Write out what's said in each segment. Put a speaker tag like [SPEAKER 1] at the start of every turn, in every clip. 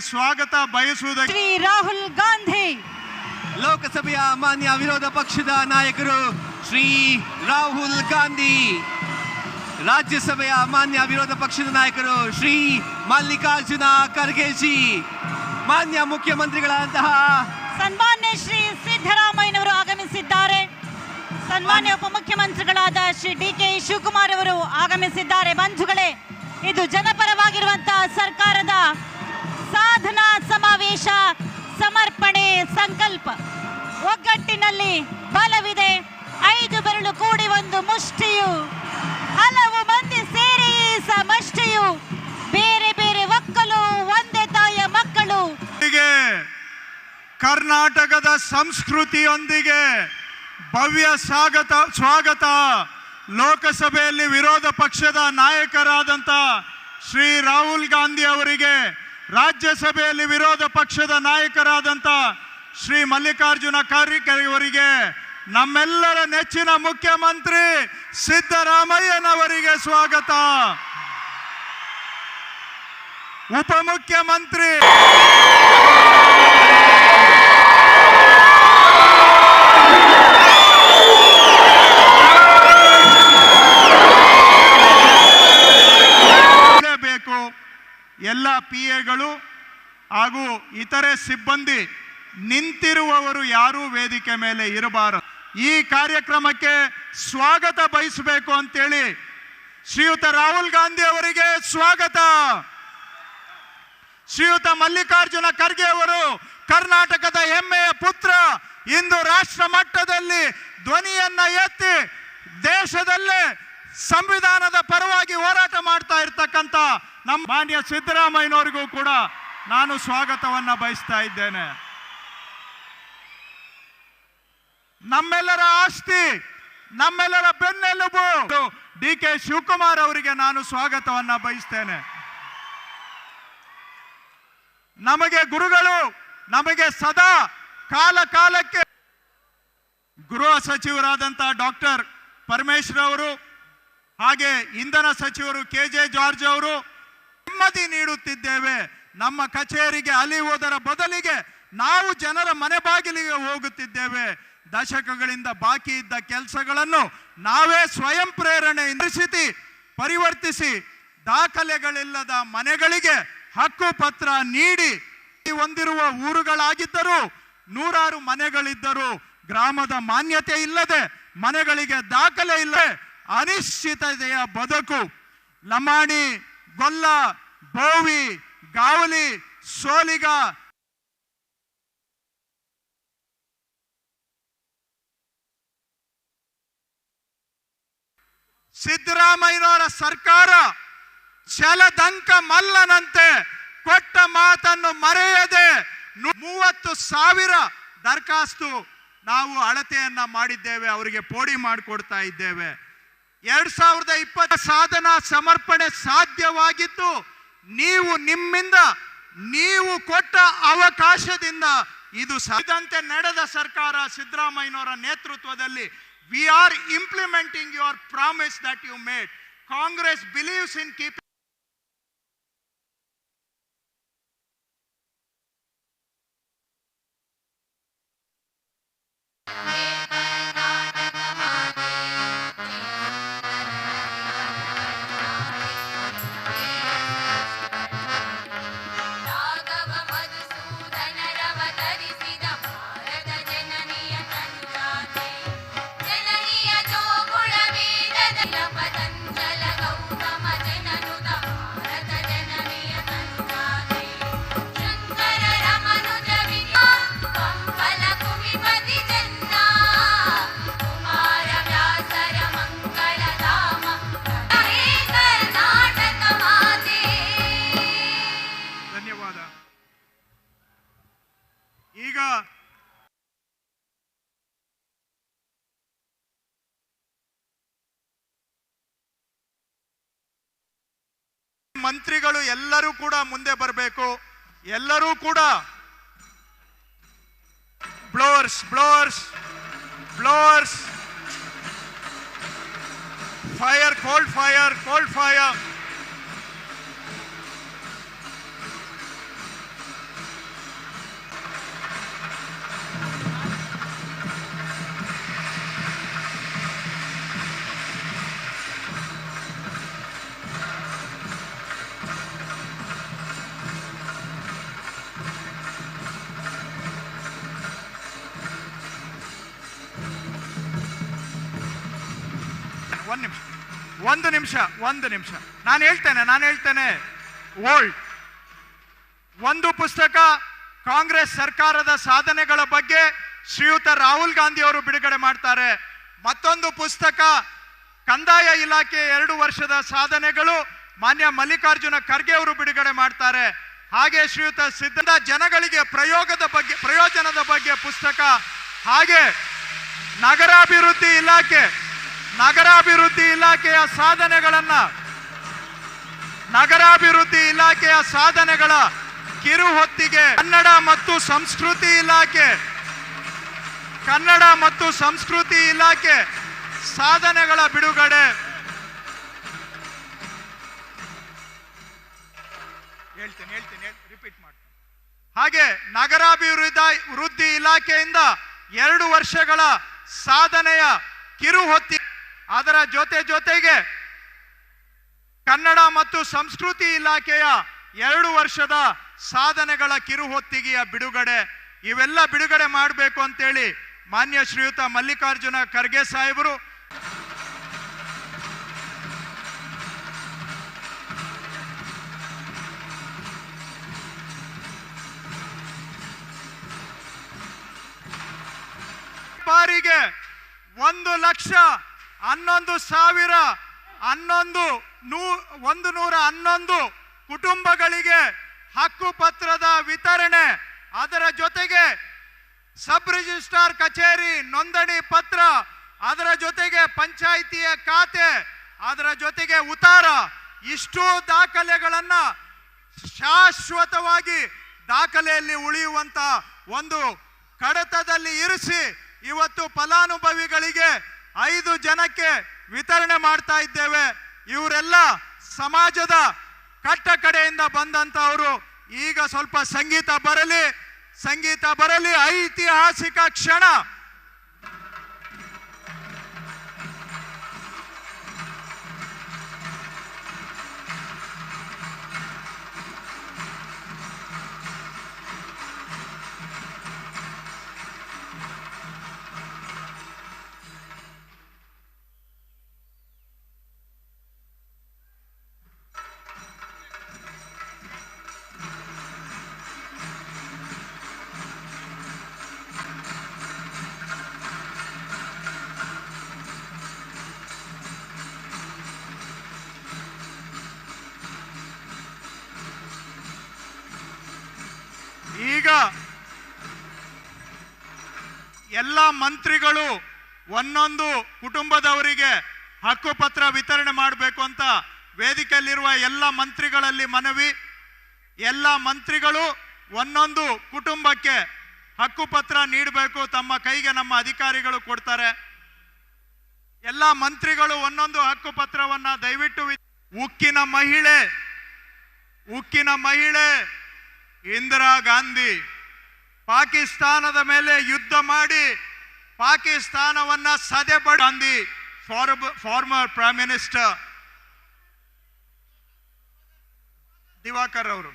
[SPEAKER 1] ಸ್ವಾಗತ ಬಯಸುವುದಕ್ಕೆ
[SPEAKER 2] ಶ್ರೀ ರಾಹುಲ್ ಗಾಂಧಿ.
[SPEAKER 3] ಲೋಕಸಭೆಯ ಮಾನ್ಯ ವಿರೋಧ ಪಕ್ಷದ ನಾಯಕರು ಶ್ರೀ ರಾಹುಲ್ ಗಾಂಧಿ. ರಾಜ್ಯಸಭೆಯ ಮಾನ್ಯ ವಿರೋಧ ಪಕ್ಷದ ನಾಯಕರು ಶ್ರೀ ಮಲ್ಲಿಕಾರ್ಜುನ ಖರ್ಗೆಜಿ. ಮಾನ್ಯ ಮುಖ್ಯಮಂತ್ರಿಗಳಾದಂತಹ
[SPEAKER 2] ಸನ್ಮಾನ್ಯ ಶ್ರೀ ಸಿದ್ದರಾಮಯ್ಯನವರು ಆಗಮಿಸಿದ್ದಾರೆ. ಸನ್ಮಾನ್ಯ ಉಪಮುಖ್ಯಮಂತ್ರಿಗಳಾದ ಶ್ರೀ ಡಿ ಕೆ ಶಿವಕುಮಾರ್ ಅವರು ಆಗಮಿಸಿದ್ದಾರೆ. ಬಂಧುಗಳೇ ಇದು ಜನಪರವಾಗಿರುವಂತಹ ಸರ್ಕಾರದ ಸಮಾವೇಶ ಸಮರ್ಪಣೆ ಸಂಕಲ್ಪ. ಒಗ್ಗಟ್ಟಿನಲ್ಲಿ ಬಲವಿದೆ. ಐದು ಬೆರಳು ಕೂಡಿ ಒಂದು ಮುಷ್ಟಿಯು. ಹಲವು ಮಂದಿ ಸೇರಿ ಸಮಷ್ಟಿಯು. ಬೇರೆ ಬೇರೆ ಒಕ್ಕಲು, ಒಂದೇ ತಾಯಿಯ ಮಕ್ಕಳು.
[SPEAKER 1] ಕರ್ನಾಟಕದ ಸಂಸ್ಕೃತಿಯೊಂದಿಗೆ ಭವ್ಯ ಸ್ವಾಗತ ಸ್ವಾಗತ. ಲೋಕಸಭೆಯಲ್ಲಿ ವಿರೋಧ ಪಕ್ಷದ ನಾಯಕರಾದಂಥ ಶ್ರೀ ರಾಹುಲ್ ಗಾಂಧಿ ಅವರಿಗೆ ರಾಜ್ಯಸಭೆಯಲ್ಲಿ ವಿರೋಧ ಪಕ್ಷದ ನಾಯಕರಾದಂಥ ಶ್ರೀ ಮಲ್ಲಿಕಾರ್ಜುನ ಖರ್ಗೆ ಅವರಿಗೆ ನಮ್ಮೆಲ್ಲರ ನೆಚ್ಚಿನ ಮುಖ್ಯಮಂತ್ರಿ ಸಿದ್ದರಾಮಯ್ಯನವರಿಗೆ ಸ್ವಾಗತ. ಉಪಮುಖ್ಯಮಂತ್ರಿ ಎಲ್ಲ ಪಿ ಎಗಳು ಹಾಗೂ ಇತರೆ ಸಿಬ್ಬಂದಿ ನಿಂತಿರುವವರು ಯಾರೂ ವೇದಿಕೆ ಮೇಲೆ ಇರಬಾರದು. ಈ ಕಾರ್ಯಕ್ರಮಕ್ಕೆ ಸ್ವಾಗತ ಬಯಸಬೇಕು ಅಂತೇಳಿ ಶ್ರೀಯುತ ರಾಹುಲ್ ಗಾಂಧಿ ಅವರಿಗೆ ಸ್ವಾಗತ. ಶ್ರೀಯುತ ಮಲ್ಲಿಕಾರ್ಜುನ ಖರ್ಗೆ ಅವರು ಕರ್ನಾಟಕದ ಹೆಮ್ಮೆಯ ಪುತ್ರ, ಇಂದು ರಾಷ್ಟ್ರ ಮಟ್ಟದಲ್ಲಿ ಧ್ವನಿಯನ್ನ ಎತ್ತಿ ದೇಶದಲ್ಲೇ ಸಂವಿಧಾನದ ಪರವಾಗಿ ಹೋರಾಟ ಮಾಡ್ತಾ ಇರ್ತಕ್ಕಂಥ ನಮ್ಮ ಮಾನ್ಯ ಸಿದ್ದರಾಮಯ್ಯನವರಿಗೂ ಕೂಡ ನಾನು ಸ್ವಾಗತವನ್ನ ಬಯಸ್ತಾ ಇದ್ದೇನೆ. ನಮ್ಮೆಲ್ಲರ ಆಸ್ತಿ, ನಮ್ಮೆಲ್ಲರ ಬೆನ್ನೆಲುಬು. ಡಿ ಕೆ ಶಿವಕುಮಾರ್ ಅವರಿಗೆ ನಾನು ಸ್ವಾಗತವನ್ನ ಬಯಸ್ತೇನೆ. ನಮಗೆ ಗುರುಗಳು, ನಮಗೆ ಸದಾ ಕಾಲ ಕಾಲಕ್ಕೆ ಗೃಹ ಸಚಿವರಾದಂತಹ ಡಾಕ್ಟರ್ ಪರಮೇಶ್ವರ್ ಅವರು, ಹಾಗೆ ಇಂಧನ ಸಚಿವರು ಕೆ ಜೆ ಜಾರ್ಜ್ ಅವರು ನೆಮ್ಮದಿ ನೀಡುತ್ತಿದ್ದೇವೆ. ನಮ್ಮ ಕಚೇರಿಗೆ ಅಲಿಯುವುದರ ಬದಲಿಗೆ ನಾವು ಜನರ ಮನೆ ಬಾಗಿಲಿಗೆ ಹೋಗುತ್ತಿದ್ದೇವೆ. ದಶಕಗಳಿಂದ ಬಾಕಿ ಇದ್ದ ಕೆಲಸಗಳನ್ನು ನಾವೇ ಸ್ವಯಂ ಪ್ರೇರಣೆ ಇಂದ್ರಿಸಿತಿ, ಪರಿವರ್ತಿಸಿ, ದಾಖಲೆಗಳಿಲ್ಲದ ಮನೆಗಳಿಗೆ ಹಕ್ಕು ಪತ್ರ ನೀಡಿ ಹೊಂದಿರುವ ಊರುಗಳಾಗಿದ್ದರೂ ನೂರಾರು ಮನೆಗಳಿದ್ದರೂ ಗ್ರಾಮದ ಮಾನ್ಯತೆ ಇಲ್ಲದೆ ಮನೆಗಳಿಗೆ ದಾಖಲೆ ಇಲ್ಲದೆ ಅನಿಶ್ಚಿತತೆಯ ಬದುಕು. ಲಮಾಣಿ, ಗೊಲ್ಲ ಬೋವಿ ಗಾವಲಿ, ಸೋಲಿಗ. ಸಿದ್ದರಾಮಯ್ಯನವರ ಸರ್ಕಾರ ಚಲದಂಕ ಮಲ್ಲನಂತೆ ಕೊಟ್ಟ ಮಾತನ್ನು ಮರೆಯದೆ ಮೂವತ್ತು ಸಾವಿರ ದರಖಾಸ್ತು ನಾವು ಅಳತೆಯನ್ನ ಮಾಡಿದ್ದೇವೆ, ಅವರಿಗೆ ಪೋಡಿ ಮಾಡಿಕೊಡ್ತಾ ಇದ್ದೇವೆ. ಎರಡ್ ಸಾವಿರದ ಇಪ್ಪತ್ತ ಸಾಧನ ಸಮರ್ಪಣೆ ಸಾಧ್ಯವಾಗಿದ್ದು ನೀವು ನಿಮ್ಮಿಂದ ನೀವು ಕೊಟ್ಟ ಅವಕಾಶದಿಂದ ಇದು ಸಾಧ್ಯಂತೆ ನಡೆದ ಸರ್ಕಾರ ಸಿದ್ದರಾಮಯ್ಯನವರ ನೇತೃತ್ವದಲ್ಲಿ we are implementing your promise that you made Congress believes in keep
[SPEAKER 4] Raghava
[SPEAKER 1] ಮಂತ್ರಿಗಳು ಎಲ್ಲರೂ ಕೂಡ ಮುಂದೆ ಬರಬೇಕು. ಎಲ್ಲರೂ ಕೂಡ blowers blowers blowers fire cold fire cold fire ಒಂದು ನಿಮಿಷ ಒಂದು ನಿಮಿಷ ಒಂದು ನಿಮಿಷ. ನಾನು ಹೇಳ್ತೇನೆ ನಾನು ಹೇಳ್ತೇನೆ. ಓಲ್ಡ್ ಒಂದು ಪುಸ್ತಕ ಕಾಂಗ್ರೆಸ್ ಸರ್ಕಾರದ ಸಾಧನೆಗಳ ಬಗ್ಗೆ ಶ್ರೀಯುತ ರಾಹುಲ್ ಗಾಂಧಿ ಅವರು ಬಿಡುಗಡೆ ಮಾಡ್ತಾರೆ. ಮತ್ತೊಂದು ಪುಸ್ತಕ ಕಂದಾಯ ಇಲಾಖೆ ಎರಡು ವರ್ಷದ ಸಾಧನೆಗಳು ಮಾನ್ಯ ಮಲ್ಲಿಕಾರ್ಜುನ ಖರ್ಗೆ ಅವರು ಬಿಡುಗಡೆ ಮಾಡ್ತಾರೆ. ಹಾಗೆ ಶ್ರೀಯುತ ಸಿದ್ಧ ಜನಗಳಿಗೆ ಪ್ರಯೋಗದ ಬಗ್ಗೆ, ಪ್ರಯೋಜನದ ಬಗ್ಗೆ ಪುಸ್ತಕ. ಹಾಗೆ ನಗರಾಭಿವೃದ್ಧಿ ಇಲಾಖೆ ನಗರಾಭಿವೃದ್ಧಿ ಇಲಾಖೆಯ ಸಾಧನೆಗಳನ್ನ ನಗರಾಭಿವೃದ್ಧಿ ಇಲಾಖೆಯ ಸಾಧನೆಗಳ ಕಿರು ಹೊತ್ತಿಗೆ ಕನ್ನಡ ಮತ್ತು ಸಂಸ್ಕೃತಿ ಇಲಾಖೆ, ಕನ್ನಡ ಮತ್ತು ಸಂಸ್ಕೃತಿ ಇಲಾಖೆ ಸಾಧನೆಗಳ ಬಿಡುಗಡೆ. ಹೇಳ್ತೇನೆ ಹೇಳ್ತೇನೆ ರಿಪೀಟ್ ಹಾಗೆ ನಗರಾಭಿವೃದ್ಧಿ, ವೃದ್ಧಿ ಇಲಾಖೆಯಿಂದ ಎರಡು ವರ್ಷಗಳ ಸಾಧನೆಯ ಕಿರು ಹೊತ್ತಿ ಅದರ ಜೊತೆ ಜೊತೆಗೆ ಕನ್ನಡ ಮತ್ತು ಸಂಸ್ಕೃತಿ ಇಲಾಖೆಯ ಎರಡು ವರ್ಷದ ಸಾಧನೆಗಳ ಕಿರುಹೊತ್ತಿಗೆಯ ಬಿಡುಗಡೆ, ಇವೆಲ್ಲ ಬಿಡುಗಡೆ ಮಾಡಬೇಕು ಅಂತೇಳಿ ಮಾನ್ಯ ಶ್ರೀಯುತ ಮಲ್ಲಿಕಾರ್ಜುನ ಖರ್ಗೆ ಸಾಹೇಬರು. ಬಾರಿಗೆ ಒಂದು ಲಕ್ಷ ಹನ್ನೊಂದು ಸಾವಿರ, ಹನ್ನೊಂದು, ನೂ, ಒಂದು ನೂರ ಹನ್ನೊಂದು ಕುಟುಂಬಗಳಿಗೆ ಹಕ್ಕುಪತ್ರದ ವಿತರಣೆ. ಅದರ ಜೊತೆಗೆ ಸಬ್ ರಿಜಿಸ್ಟ್ರಾರ್ ಕಚೇರಿ ನೋಂದಣಿ ಪತ್ರ, ಅದರ ಜೊತೆಗೆ ಪಂಚಾಯಿತಿಯ ಖಾತೆ, ಅದರ ಜೊತೆಗೆ ಉತ್ತಾರ ಇಷ್ಟು ದಾಖಲೆಗಳನ್ನ ಶಾಶ್ವತವಾಗಿ ದಾಖಲೆಯಲ್ಲಿ ಉಳಿಯುವಂತ ಒಂದು ಕಡತದಲ್ಲಿ ಇರಿಸಿ ಇವತ್ತು ಫಲಾನುಭವಿಗಳಿಗೆ ಐದು ಜನಕ್ಕೆ ವಿತರಣೆ ಮಾಡ್ತಾ ಇದ್ದೇವೆ. ಇವರೆಲ್ಲ ಸಮಾಜದ ಕಟ್ಟ ಕಡೆಯಿಂದ ಬಂದಂಥವರು. ಈಗ ಸ್ವಲ್ಪ ಸಂಗೀತ ಬರಲಿ ಸಂಗೀತ ಬರಲಿ, ಐತಿಹಾಸಿಕ ಕ್ಷಣ. ಎಲ್ಲ ಮಂತ್ರಿಗಳು ಒಂದೊಂದು ಕುಟುಂಬದವರಿಗೆ ಹಕ್ಕುಪತ್ರ ವಿತರಣೆ ಮಾಡಬೇಕು ಅಂತ ವೇದಿಕೆಯಲ್ಲಿರುವ ಎಲ್ಲ ಮಂತ್ರಿಗಳಲ್ಲಿ ಮನವಿ. ಎಲ್ಲ ಮಂತ್ರಿಗಳು ಒಂದೊಂದು ಕುಟುಂಬಕ್ಕೆ ಹಕ್ಕುಪತ್ರ ನೀಡಬೇಕು ತಮ್ಮ ಕೈಗೆ ನಮ್ಮ ಅಧಿಕಾರಿಗಳು ಕೊಡ್ತಾರೆ. ಎಲ್ಲ ಮಂತ್ರಿಗಳು ಒಂದೊಂದು ಹಕ್ಕುಪತ್ರವನ್ನ ದಯವಿಟ್ಟು ಉಕ್ಕಿನ ಮಹಿಳೆ ಉಕ್ಕಿನ ಮಹಿಳೆ ಇಂದಿರಾ ಗಾಂಧಿ. ಪಾಕಿಸ್ತಾನದ ಮೇಲೆ ಯುದ್ಧ ಮಾಡಿ ಪಾಕಿಸ್ತಾನವನ್ನ ಸದೆಬಡ Gandhi former prime minister Diwakar ಅವರು.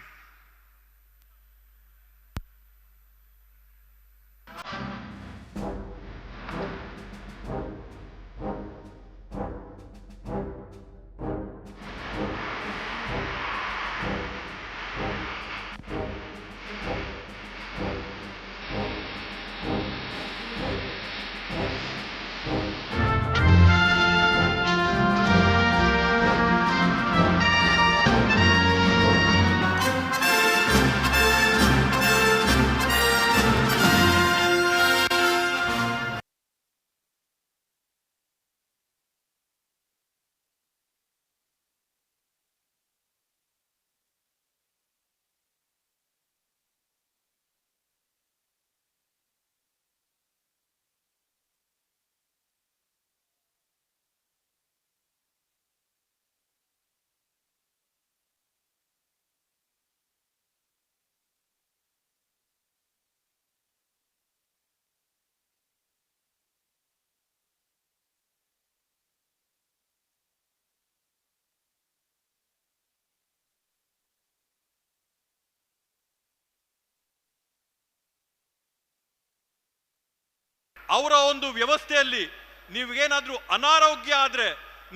[SPEAKER 5] ಅವರ ಒಂದು ವ್ಯವಸ್ಥೆಯಲ್ಲಿ ನೀವೇನಾದರೂ ಅನಾರೋಗ್ಯ ಆದರೆ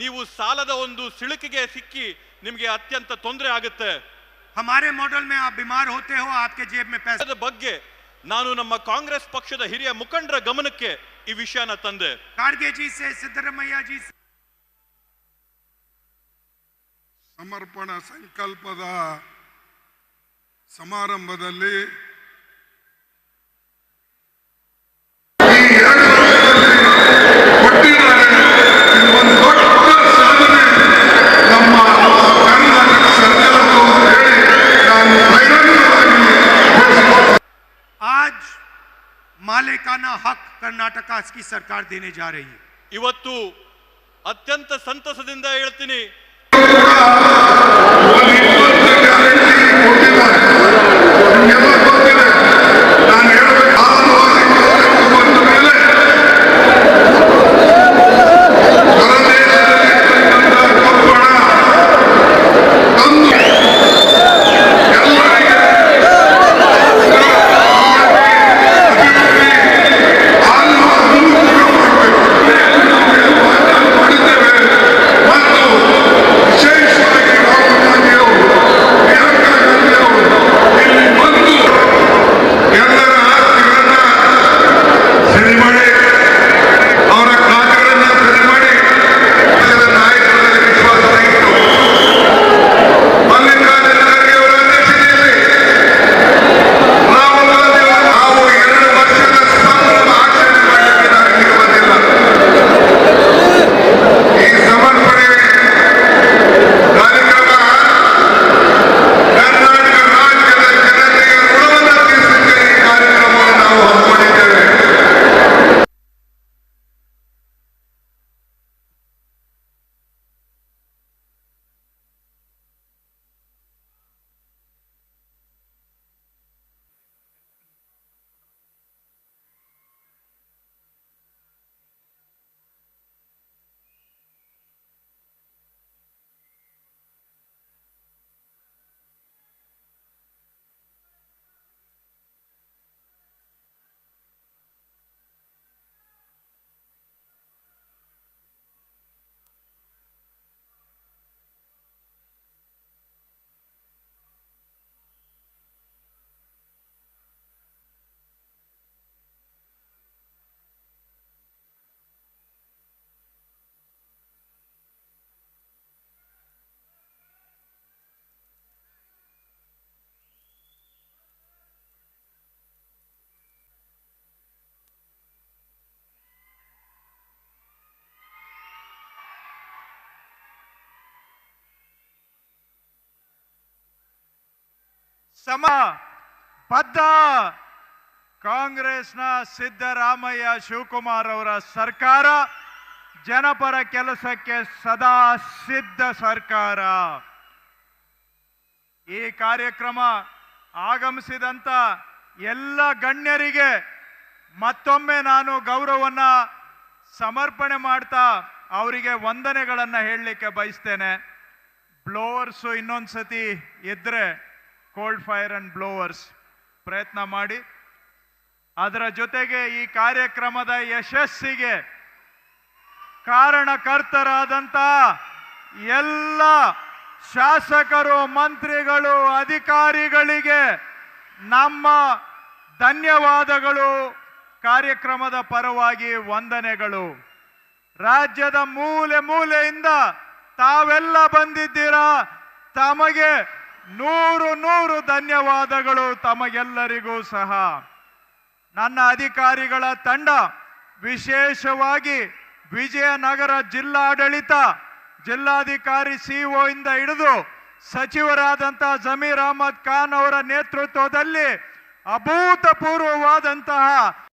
[SPEAKER 5] ನೀವು ಸಾಲದ ಒಂದು ಸಿಳುಕಿಗೆ ಸಿಕ್ಕಿ ನಿಮಗೆ ಅತ್ಯಂತ ತೊಂದರೆ ಆಗುತ್ತೆ.
[SPEAKER 1] ಹಮಾರೆ ಮಾಡಲ್ ಮೇ ಆ ಬಿಮಾರ್ ಹೋತೆ ಹೋ ಆಪ್ಕೆ ಜೇಬ್ ಮೇ
[SPEAKER 5] ಪೈಸೆ ಬಗ್ಗೆ ನಾನು ನಮ್ಮ ಕಾಂಗ್ರೆಸ್ ಪಕ್ಷದ ಹಿರಿಯ ಮುಖಂಡರ ಗಮನಕ್ಕೆ ಈ ವಿಷಯನ ತಂದೆ.
[SPEAKER 1] ಖಾರ್ಗೆ ಜಿ ಸೇ ಸಿದ್ದರಾಮಯ್ಯ ಜಿ
[SPEAKER 6] ಸಮರ್ಪಣಾ ಸಂಕಲ್ಪದ ಸಮಾರಂಭದಲ್ಲಿ
[SPEAKER 1] मालिकाना हक कर्नाटका की सरकार देने जा रही है
[SPEAKER 5] ಇವತ್ತು ಅತ್ಯಂತ ಸಂತಸದಿಂದ ಹೇಳ್ತೀನಿ
[SPEAKER 6] ಒಂದು ಇಪ್ಪತ್ತು ಗ್ಯಾರಂಟಿ ಕೊಟ್ಟಿದ್ದಾರೆ
[SPEAKER 1] ಸಮ. ಬದ್ಧ. ಕಾಂಗ್ರೆಸ್ನ ಸಿದ್ದರಾಮಯ್ಯ ಶಿವಕುಮಾರ್ ಅವರ ಸರ್ಕಾರ ಜನಪರ ಕೆಲಸಕ್ಕೆ ಸದಾ ಸಿದ್ಧ ಸರ್ಕಾರ. ಈ ಕಾರ್ಯಕ್ರಮ ಆಗಮಿಸಿದಂಥ ಎಲ್ಲ ಗಣ್ಯರಿಗೆ ಮತ್ತೊಮ್ಮೆ ನಾನು ಗೌರವವನ್ನು ಸಮರ್ಪಣೆ ಮಾಡ್ತಾ ಅವರಿಗೆ ವಂದನೆಗಳನ್ನು ಹೇಳಲಿಕ್ಕೆ ಬಯಸ್ತೇನೆ. ಬ್ಲೋವರ್ಸು ಇನ್ನೊಂದು ಸತಿ ಇದ್ರೆ ಕೋಲ್ಡ್ ಫೈರ್ ಅಂಡ್ ಬ್ಲೋವರ್ಸ್ ಪ್ರಯತ್ನ ಮಾಡಿ. ಅದರ ಜೊತೆಗೆ ಈ ಕಾರ್ಯಕ್ರಮದ ಯಶಸ್ಸಿಗೆ ಕಾರಣಕರ್ತರಾದಂಥ ಎಲ್ಲ ಶಾಸಕರು, ಮಂತ್ರಿಗಳು, ಅಧಿಕಾರಿಗಳಿಗೆ ನಮ್ಮ ಧನ್ಯವಾದಗಳು. ಕಾರ್ಯಕ್ರಮದ ಪರವಾಗಿ ವಂದನೆಗಳು. ರಾಜ್ಯದ ಮೂಲೆ ಮೂಲೆಯಿಂದ ತಾವೆಲ್ಲ ಬಂದಿದ್ದೀರಾ? ತಮಗೆ ನೂರು ನೂರು ಧನ್ಯವಾದಗಳು ತಮಗೆಲ್ಲರಿಗೂ ಸಹ. ನನ್ನ ಅಧಿಕಾರಿಗಳ ತಂಡ, ವಿಶೇಷವಾಗಿ ವಿಜಯನಗರ ಜಿಲ್ಲಾಡಳಿತ, ಜಿಲ್ಲಾಧಿಕಾರಿ ಸಿಒ ಇಂದ ಹಿಡಿದು ಸಚಿವರಾದಂಥ ಜಮೀರ್ ಅಹಮದ್ ಖಾನ್ ಅವರ ನೇತೃತ್ವದಲ್ಲಿ ಅಭೂತಪೂರ್ವವಾದಂತಹ